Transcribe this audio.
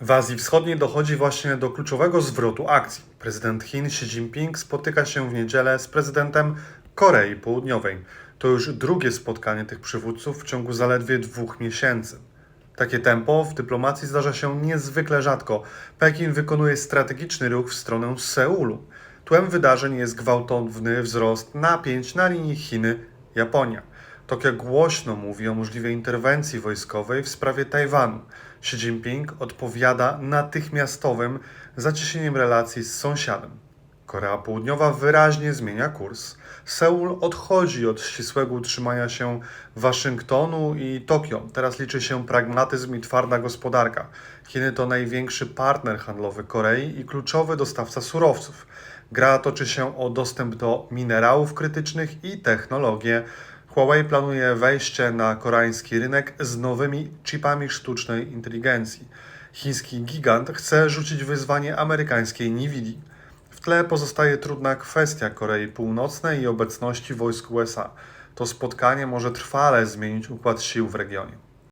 W Azji Wschodniej dochodzi właśnie do kluczowego zwrotu akcji. Prezydent Chin Xi Jinping spotyka się w niedzielę z prezydentem Korei Południowej. To już drugie spotkanie tych przywódców w ciągu zaledwie dwóch miesięcy. Takie tempo w dyplomacji zdarza się niezwykle rzadko. Pekin wykonuje strategiczny ruch w stronę Seulu. Tłem wydarzeń jest gwałtowny wzrost napięć na linii Chiny-Japonia. Tokio głośno mówi o możliwej interwencji wojskowej w sprawie Tajwanu. Xi Jinping odpowiada natychmiastowym zacieśnieniem relacji z sąsiadem. Korea Południowa wyraźnie zmienia kurs. Seul odchodzi od ścisłego utrzymania się Waszyngtonu i Tokio. Teraz liczy się pragmatyzm i twarda gospodarka. Chiny to największy partner handlowy Korei i kluczowy dostawca surowców. Gra toczy się o dostęp do minerałów krytycznych i technologię. Huawei planuje wejście na koreański rynek z nowymi chipami sztucznej inteligencji. Chiński gigant chce rzucić wyzwanie amerykańskiej Nvidia. W tle pozostaje trudna kwestia Korei Północnej i obecności wojsk USA. To spotkanie może trwale zmienić układ sił w regionie.